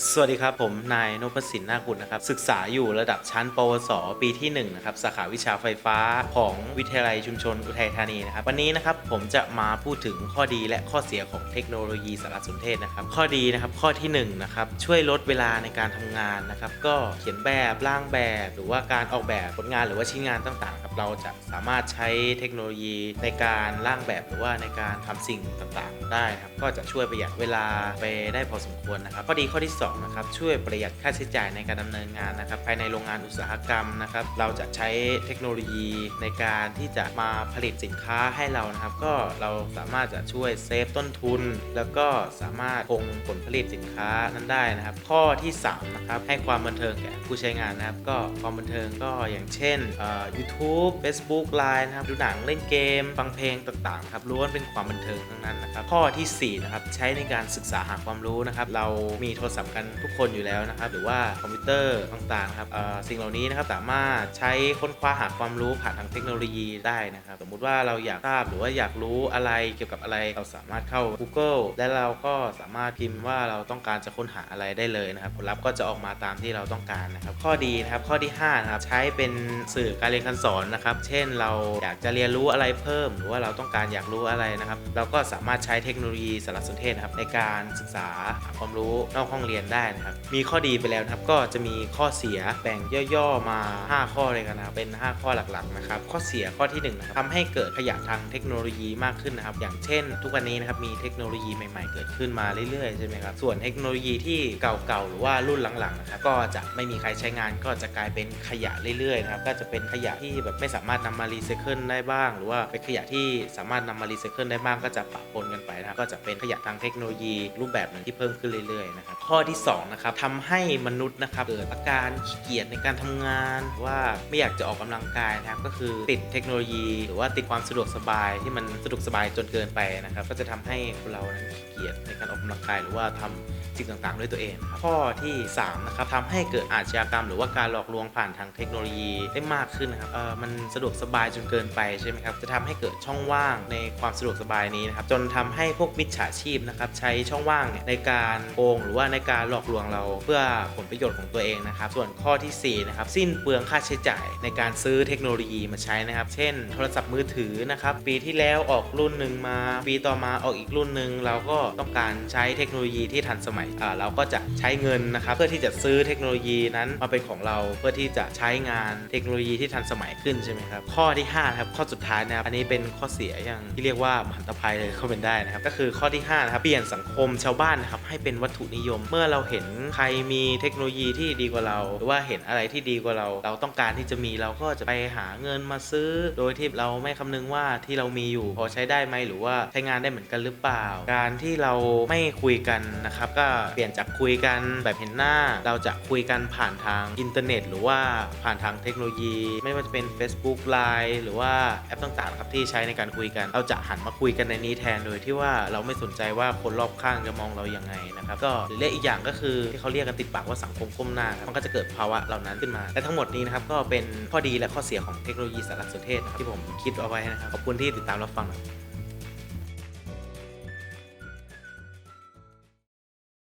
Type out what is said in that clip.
สวัสดีครับ ผมนายนพสินนาคุณนะครับ ศึกษาอยู่ระดับชั้น ปวส ปีที่1นะครับสาขาวิชาไฟฟ้าของวิทยาลัยชุมชนอุทัยธานีนะครับวันนี้นะครับผมจะมาพูดถึงข้อดีและข้อเสียของเทคโนโลยีสารสนเทศนะครับ ข้อดีนะครับข้อที่1นะครับช่วยลดเวลาในการทำงานนะครับก็เขียนแบบร่างแบบ หรือว่าการออกแบบผลงานหรือว่าชิ้นงานต่างๆครับเราจะสามารถใช้เทคโนโลยีในการร่างแบบหรือว่าในการทำสิ่งต่างๆ ได้นะครับก็จะช่วยประหยัดเวลาไปได้พอสมควรนะครับข้อดีข้อที่สองนะครับช่วยประหยัดค่าใช้จ่ายในการดำเนินงานนะครับภายในโรงงานอุตสาหกรรมนะครับเราจะใช้เทคโนโลยีในการที่จะมาผลิตสินค้าให้เรานะครับก็เราสามารถจะช่วยเซฟต้นทุน แล้วก็สามารถคงผลผลิตสินค้านั้นได้นะครับ ข้อที่สามนะครับให้ความบันเทิงแก่ผู้ใช้งานนะครับ ก็ความบันเทิงก็อย่างเช่นเอ่อ YouTube Facebook Line นะครับดูหนังเล่นเกมฟังเพลงต่างๆครับล้วนเป็นความบันเทิงทั้งนั้นนะครับข้อทีสี่4นะครับใช้ในการศึกษาหาความรู้นะครับ เรามีโทรศัพท์กันทุกคนอยู่แล้วนะครับ หรือว่าคอมพิวเตอร์ต่างๆนะครับสิ่งเหล่านี้นะครับสามารถใช้ค้นคว้าหาความรู้ผ่านทางเทคโนโลยีได้นะครับ สมมุติว่าเราอยากทราบหรือว่าอยากรู้อะไรเกี่ยวกับอะไรเราสามารถเข้า Google และเราก็สามารถพิมพ์ว่าเราต้องการจะค้นหาอะไรได้เลยนะครับผลลัพธ์ก็จะออกมาตามที่เราต้องการนะครับ ข้อดีนะครับข้อที่5นะครับใช้เป็นสื่อการเรียนการสอนนะครับ เช่นเราอยากจะเรียนรู้อะไรเพิ่ม หรือว่าเราต้องการอยากรู้อะไรนะครับ เราก็สามารถใช้เทคโนโลยีสารสนเทศนะครับในการศึกษาหาความรู้นอกห้องเรียนได้นะครับ มีข้อดีไปแล้วนะครับก็จะมีข้อเสียแบ่งย่อๆมา 5 ข้อเลยกันนะครับเป็น 5 ข้อหลักๆนะครับข้อเสียข้อที่1นะครับทำให้เกิดขยะทางเทคโนโลยีมากขึ้นนะครับ อย่างเช่น ทุกวันนี้นะครับมีเทคโนโลยีใหม่ๆ เกิดขึ้นมาเรื่อยๆใช่ไหมครับส่วนเทคโนโลยีที่เก่าๆหรือว่ารุ่นหลังๆนะครับก็จะไม่มีใครใช้งานก็จะกลายเป็นขยะเรื่อยๆนะครับก็จะเป็นขยะที่แบบไม่สามารถนำมารีไซเคิลได้บ้าง หรือว่าเป็นขยะที่สามารถนำมารีไซเคิลได้บ้างก็จะปะปนกันไปนะครับก็จะเป็นขยะทางเทคโนโลยีรูปแบบหนึ่งที่เพิ่มขึ้นเรื่อยๆนะครับข้อที่สองนะครับทำให้มนุษย์นะครับเกิดอาการขี้เกียจในการทำงาน ว่าไม่อยากจะออกกำลังกายนะครับก็คือติดเทคโนโลยี หรือว่าติดความสะดวกสบายที่มันสะดวกสบายจนเกินไปนะครับก็จะทำให้เรานั้นขี้เกียจในการออกกำลังกายหรือว่าทำสิ่งต่างๆ ด้วยตัวเองครับข้อที่3นะครับทำให้เกิดอาชญากรรม หรือว่าการหลอกลวงผ่านทางเทคโนโลยีได้มากขึ้นนะครับเออมันสะดวกสบายจนเกินไปใช่ไหมครับจะทำให้เกิดช่องว่างในความสะดวกสบายนี้นะครับจนทำให้พวกมิจฉาชีพนะครับใช้ช่องว่างเนี่ยในการโกงหรือว่าในการหลอกลวงเราเพื่อผลประโยชน์ของตัวเองนะครับ ส่วนข้อที่สี่นะครับ สิ้นเปลืองค่าใช้จ่ายในการซื้อเทคโนโลยีมาใช้นะครับ เช่น โทรศัพท์มือถือนะครับ ปีที่แล้วออกรุ่นหนึ่งมา ปีต่อมาออกอีกรุ่นหนึ่งเราก็ต้องการใช้เทคโนโลยีที่ทันสมัยเราก็จะใช้เงินนะครับ เพื่อที่จะซื้อเทคโนโลยีนั้นมาเป็นของเราเพื่อที่จะใช้งานเทคโนโลยีที่ทันสมัยขึ้นใช่ไหมครับข้อที่5นะครับข้อสุดท้ายนะครับอันนี้เป็นข้อเสียอย่างที่เรียกว่ามหันตภัยเลยก็เป็นได้นะครับก็คือข้อที่5นะครับเปลี่ยนสังคมชาวบ้านนะครับให้เป็นวัตถุนิยมเมื่อเราเห็นใครมีเทคโนโลยีที่ดีกว่าเรา หรือว่าเห็นอะไรที่ดีกว่าเรา เราต้องการที่จะมีเราก็จะไปหาเงินมาซื้อ โดยที่เราไม่คำนึงว่าที่เรามีอยู่พอใช้ได้ไหมหรือว่าใช้งานได้เหมือนกันหรือเปล่า การที่เราไม่คุยกันนะครับก็เปลี่ยนจากคุยกันแบบเห็นหน้า เราจะคุยกันผ่านทางอินเทอร์เน็ต หรือว่าผ่านทางเทคโนโลยี ไม่ว่าจะเป็น Facebook Line หรือว่าแอปต่างๆครับที่ใช้ในการคุยกัน เราจะหันมาคุยกันในนี้แทนโดยที่ว่าเราไม่สนใจว่าคนรอบข้างจะมองเราอยังไงนะครับก็หรือเรียกอีกอย่างก็คือที่เขาเรียกกันติดปากว่าสังคมก้มหน้าครับมันก็จะเกิดภาวะเหล่านั้นขึ้นมาและทั้งหมดนี้นะครับก็เป็นข้อดีและข้อเสียของเทคโนโลยีสารสนเทศที่ผมคิดเอาไว้นะครับขอบคุณที่ติดตามรับฟังนะ